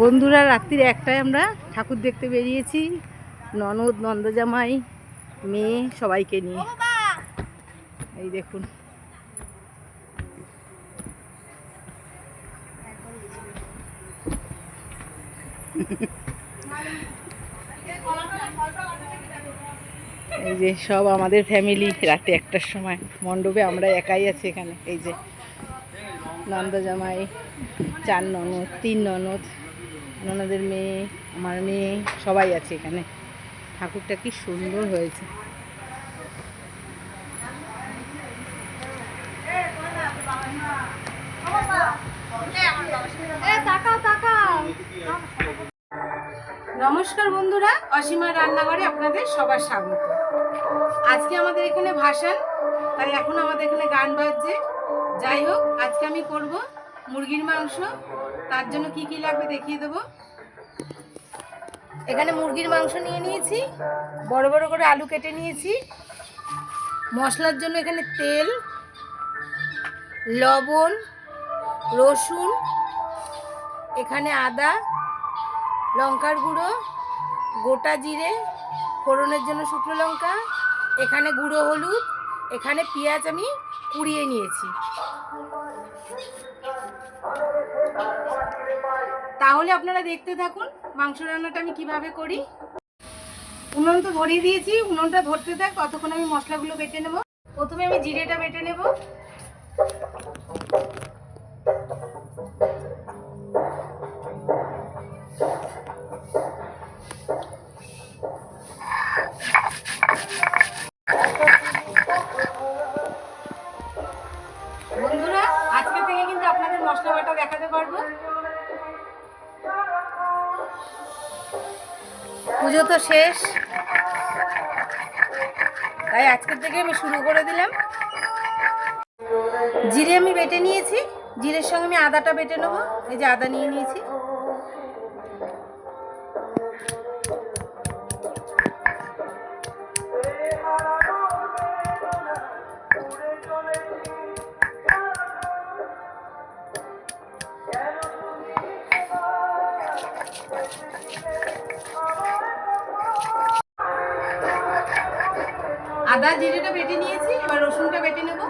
বন্ধুরা, রাত্রির একটায় আমরা ঠাকুর দেখতে বেরিয়েছি। ননদ, নন্দজামাই, মেয়ে সবাইকে নিয়ে। এই দেখুন। এই যে সব আমাদের ফ্যামিলি রাতে একটার সময়। মণ্ডপে আমরা একাই আছি এখানে। এই যে নন্দজামাই চার ননদ, তিন ননদ, ননদের মেয়ে, আমার মেয়ে, সবাই আছে এখানে। ঠাকুরটা কি সুন্দর হয়েছে। নমস্কার বন্ধুরা, অসীমা রান্নাঘরে আপনাদের সবার স্বাগত। আজকে আমাদের এখানে ভাসান, তাই এখন আমাদের এখানে গান বাজছে। যাই হোক, আজকে আমি করব মুরগির মাংস। তার জন্য কি কি লাগবে দেখিয়ে দেবো। এখানে মুরগির মাংস নিয়ে নিয়েছি। বড় বড় করে আলু কেটে নিয়েছি। মশলার জন্য এখানে তেল, লবণ, রসুন, এখানে আদা, লঙ্কার গুঁড়ো, গোটা জিরে, ফোড়নের জন্য শুকনো লঙ্কা, এখানে গুঁড়ো হলুদ, এখানে পেঁয়াজ আমি কুড়িয়ে নিয়েছি। তাহলে আপনারা দেখতে থাকুন, মাংস রান্নাটা আমি কীভাবে করি। উনুন তো ভরিয়ে দিয়েছি, উনুনটা ধরতে থাক ততক্ষণ আমি মশলাগুলো বেটে নেব। প্রথমে আমি জিরেটা বেটে নেব। তো শেষ। তাই আজকের থেকে আমি শুরু করে দিলাম। জিরে আমি বেটে নিয়েছি। জিরের সঙ্গে আমি আদাটা বেটে নেব। এই যে আদা নিয়ে নিয়েছি। আদা জিরেটা বেটে নিয়েছি এবার রসুনটা বেটে নেব।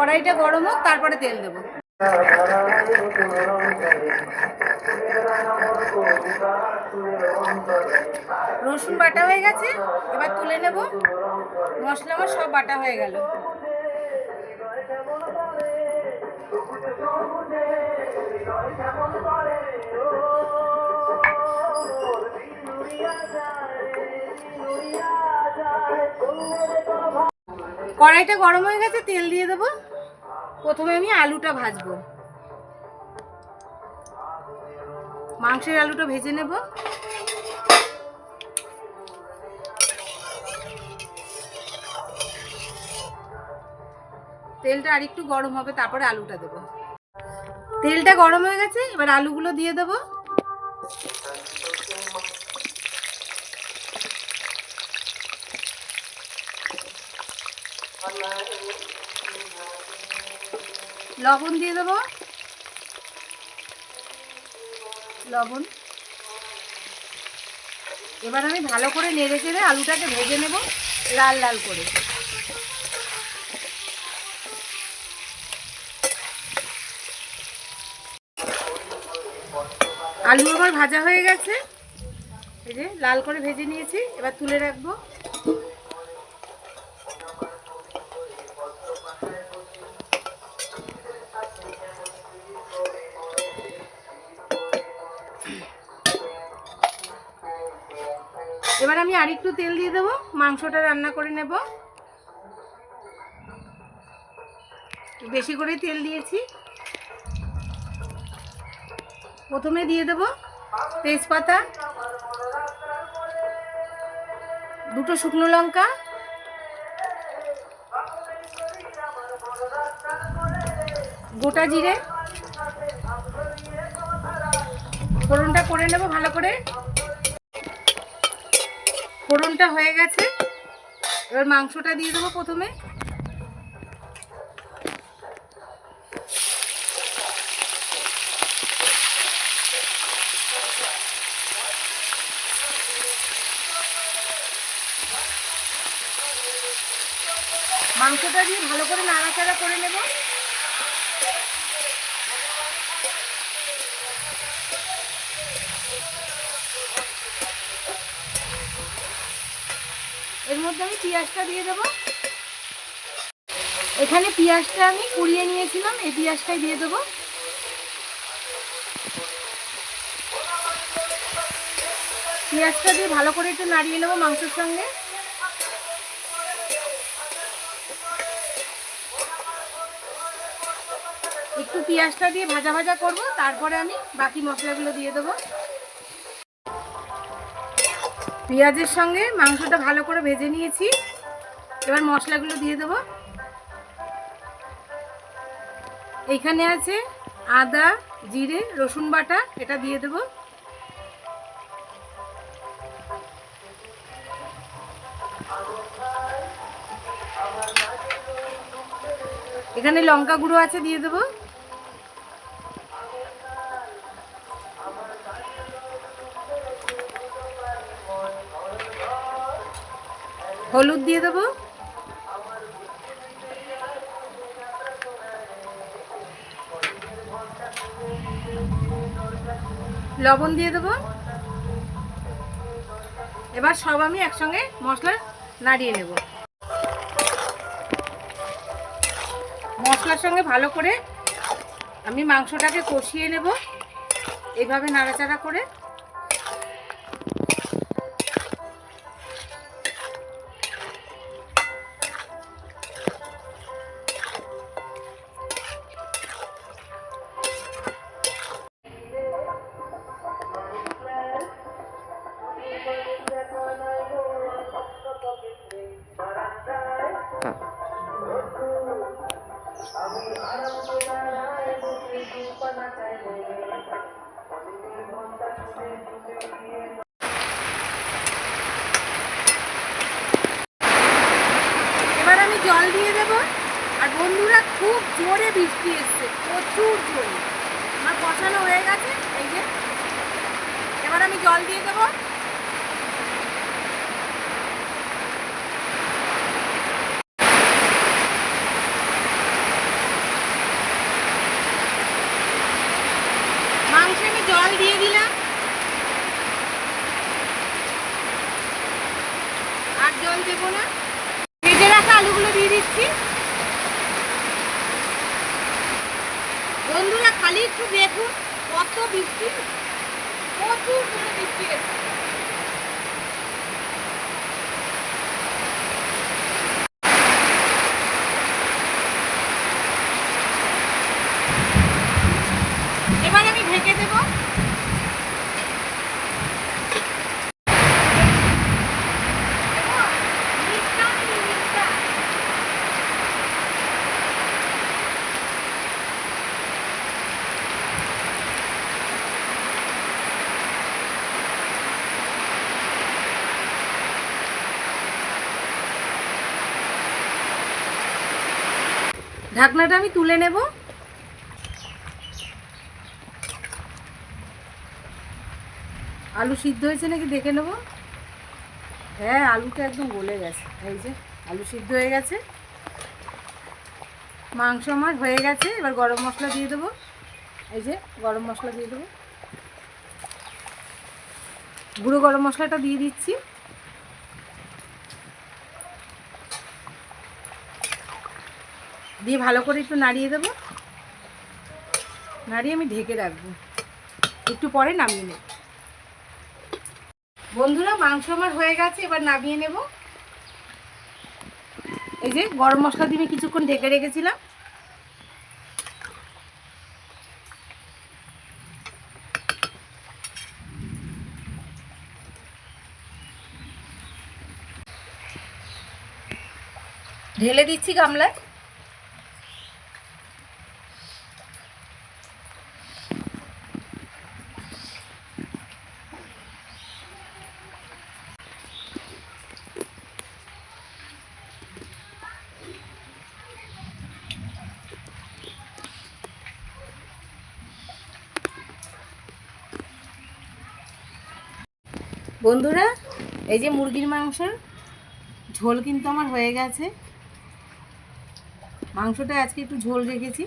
কড়াইটা গরম হোক, তারপরে তেল দেবো। রসুন বাটা হয়ে গেছে, এবার তুলে নেব। মশলা আমার সব বাটা হয়ে গেল। কড়াইটা গরম হয়ে গেছে, তেল দিয়ে দেবো। প্রথমে আমি আলুটা ভাজবো। মাংসের আলুটা ভেজে নেব। তেলটা আর একটু গরম হবে, তারপরে আলুটা দেব। তেলটা গরম হয়ে গেছে, এবার আলুগুলো দিয়ে দেবো। লবণ দিয়ে দেবো। লবণ। এবার আমি ভালো করে নেড়ে চেড়ে আলুটাকে ভেজে নেব, লাল লাল করে। আলু আমার ভাজা হয়ে গেছে। এই যে লাল করে ভেজে নিয়েছি, এবার তুলে রাখব। আমি আরেকটু তেল দিয়ে দেবো, মাংসটা রান্না করে নেব। বেশি করে তেল দিয়েছি। প্রথমে দিয়ে দেব তেজপাতা, দুটো শুকনো লঙ্কা, গোটা জিরে। ফোড়নটা করে নেব ভালো করে। ফোড়নটা হয়ে গেছে। এবার মাংসটা দিয়ে দেবো প্রথমে। মাংসটা দিয়ে ভালো করে নাড়াচাড়া করে নেব। এর মধ্যে আমি পেঁয়াজটা দিয়ে দেবো। এখানে পেঁয়াজটা আমি কুড়িয়ে নিয়েছিলাম, এই পেঁয়াজটাই দিয়ে দেবো। পেঁয়াজটা দিয়ে ভালো করে একটু নাড়িয়ে নেব মাংসের সঙ্গে। একটু পেঁয়াজটা দিয়ে ভাজা ভাজা করব, তারপরে আমি বাকি মশলাগুলো দিয়ে দেবো। পেঁয়াজের সঙ্গে মাংসটা ভালো করে ভেজে নিয়েছি। এবার মশলাগুলো দিয়ে দেবো। এইখানে আছে আদা, জিরে, রসুন বাটা, এটা দিয়ে দেবো। এখানে লঙ্কা গুঁড়ো আছে, দিয়ে দেবো। হলুদ দিয়ে দেবো। লবণ দিয়ে দেবো। এবার সব আমি একসঙ্গে মশলা নাড়িয়ে নেব। মশলার সঙ্গে ভালো করে আমি মাংসটাকে কষিয়ে নেব। এইভাবে নাড়াচাড়া করে বন্ধুরা, খুব জোরে বৃষ্টি এসছে, প্রচুর জোরে। আমার বসানো হয়ে গেছে, এই যে। এবার আমি জল দিয়ে দেবো মাংসে আমি জল দিয়ে দিলাম আর জল দেবো না ভেজে রাখা আলুগুলো দিয়ে দিচ্ছি বন্ধুরা খালি একটু দেখুন কত বৃষ্টি প্রচুর বৃষ্টি এসেছে এবার আমি ঢেকে দেবো ঢাকনাটা আমি তুলে নেব। আলু সিদ্ধ হয়েছে নাকি দেখে নেব? হ্যাঁ আলুটা একদম গলে গেছে। এই যে, আলু সিদ্ধ হয়ে গেছে। মাংস আমার হয়ে গেছে। এবার গরম মশলা দিয়ে দেবো। এই যে, গরম মশলা দিয়ে দেবো। গুঁড়ো গরম মশলাটা দিয়ে দিচ্ছি। দিয়ে ভালো করে একটু নাড়িয়ে দেব। নাড়িয়ে আমি ঢেকে রাখব। একটু পরে নামিয়ে নেব। বন্ধুরা, মাংস আমার হয়ে গেছে, এবার নামিয়ে নেব। এই যে গরম মশলা দিয়ে কিছুক্ষণ ঢেকে রেখেছিলাম। ঢেলে দিচ্ছি গামলায়। বন্ধুরা, এই যে মুরগির মাংসের ঝোল কিন্তু আমার হয়ে গেছে। মাংসটা আজকে একটু ঝোল রেখেছি।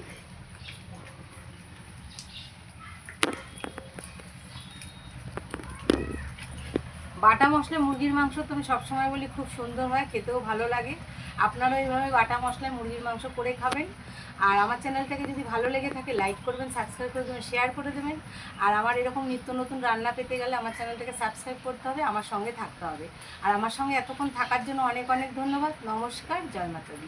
বাটা মশলা মুরগির মাংস তো আমি সবসময় বলি খুব সুন্দর হয়, খেতেও ভালো লাগে। আপনারাও এইভাবে বাটা মশলায় মুরগির মাংস করে খাবেন। আর আমার চ্যানেলটাকে যদি ভালো লেগে থাকে, লাইক করবেন, সাবস্ক্রাইব করে দেবেন, শেয়ার করে দেবেন। আর আমার এরকম নিত্য নতুন রান্না পেতে গেলে আমার চ্যানেলটাকে সাবস্ক্রাইব করতে হবে, আমার সঙ্গে থাকতে হবে। আর আমার সঙ্গে এতক্ষণ থাকার জন্য অনেক অনেক ধন্যবাদ। নমস্কার, জয় মাতাদি